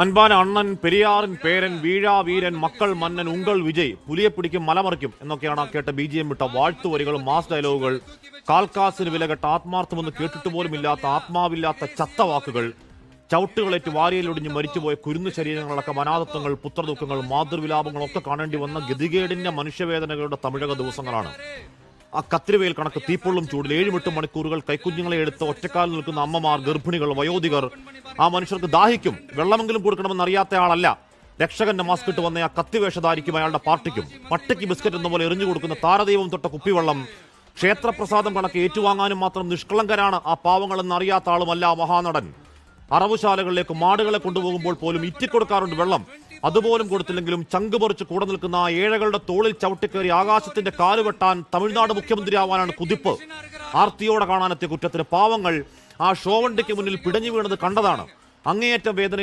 അൻപാന അണ്ണൻ പെരിയാറിൻ പേരൻ വീഴാ വീരൻ മക്കൾ മന്നൻ ഉങ്കൾ വിജയ്. പുലിയെ പിടിക്കും മലമറിക്കും എന്നൊക്കെയാണ് കേട്ട ബി ജി എം വിട്ട വാഴ്ത്തുവരികളും മാസ് ഡയലോഗുകൾ. കാൽക്കാസിന് വിലകെട്ട ആത്മാർത്ഥമെന്ന് കേട്ടിട്ട് പോലുമില്ലാത്ത ആത്മാവില്ലാത്ത ചത്ത വാക്കുകൾ ചവിട്ടുകളേറ്റ് വാരിയിലൊടിഞ്ഞ് മരിച്ചുപോയ കുരുന്നു ശരീരങ്ങളടക്കം അനാഥത്വങ്ങൾ പുത്രദുഃഖങ്ങൾ മാതൃവിലാപങ്ങളൊക്കെ കാണേണ്ടി വന്ന ഗതികേടിന്റെ മനുഷ്യവേദനകളുടെ തമിഴക ദിവസങ്ങളാണ്. ആ കത്തിരിവയിൽ കണക്ക് തീപ്പൊള്ളും ചൂടിൽ ഏഴുമെട്ട് മണിക്കൂറുകൾ കൈക്കുഞ്ഞുങ്ങളെ എടുത്ത് ഒറ്റക്കാലിൽ നിൽക്കുന്ന അമ്മമാർ ഗർഭിണികൾ വയോധികർ. ആ മനുഷ്യർക്ക് ദാഹിക്കും. വെള്ളമെങ്കിലും കൊടുക്കണമെന്ന് അറിയാത്ത ആളല്ല. രക്ഷകന്റെ മാസ്ക് ഇട്ട് വന്ന ആ കത്തിവേഷധാരിക്കും അയാളുടെ പാർട്ടിക്കും. പട്ടിക്ക് ബിസ്ക്കറ്റ് എന്ന പോലെ എറിഞ്ഞു കൊടുക്കുന്ന താരദൈവം തൊട്ട കുപ്പിവെള്ളം. ക്ഷേത്രപ്രസാദം കണക്ക് ഏറ്റുവാങ്ങാനും മാത്രം നിഷ്കളങ്കരാണ് ആ പാവങ്ങളെന്ന് അറിയാത്ത ആളുമല്ല മഹാനടൻ. അറവുശാലകളിലേക്ക് മാടുകളെ കൊണ്ടുപോകുമ്പോൾ പോലും ഇറ്റിക്കൊടുക്കാറുണ്ട് വെള്ളം. അതുപോലും കൊടുത്തില്ലെങ്കിലും ചങ്ക് പറിച്ച് കൂടെ നിൽക്കുന്ന ഏഴകളുടെ തോളിൽ ചവിട്ടിക്കേറി ആകാശത്തിന്റെ കാലുവെട്ടാൻ തമിഴ്നാട് മുഖ്യമന്ത്രിയാവാനാണ് കുതിപ്പ്. ആർത്തിയോടെ കാണാനെത്തിയ കുറ്റത്തിന് പാവങ്ങൾ ആ ഷോവണ്ടിക്ക് മുന്നിൽ പിടഞ്ഞു വീണത് കണ്ടതാണ്. അങ്ങേയറ്റം വേദനയിൽ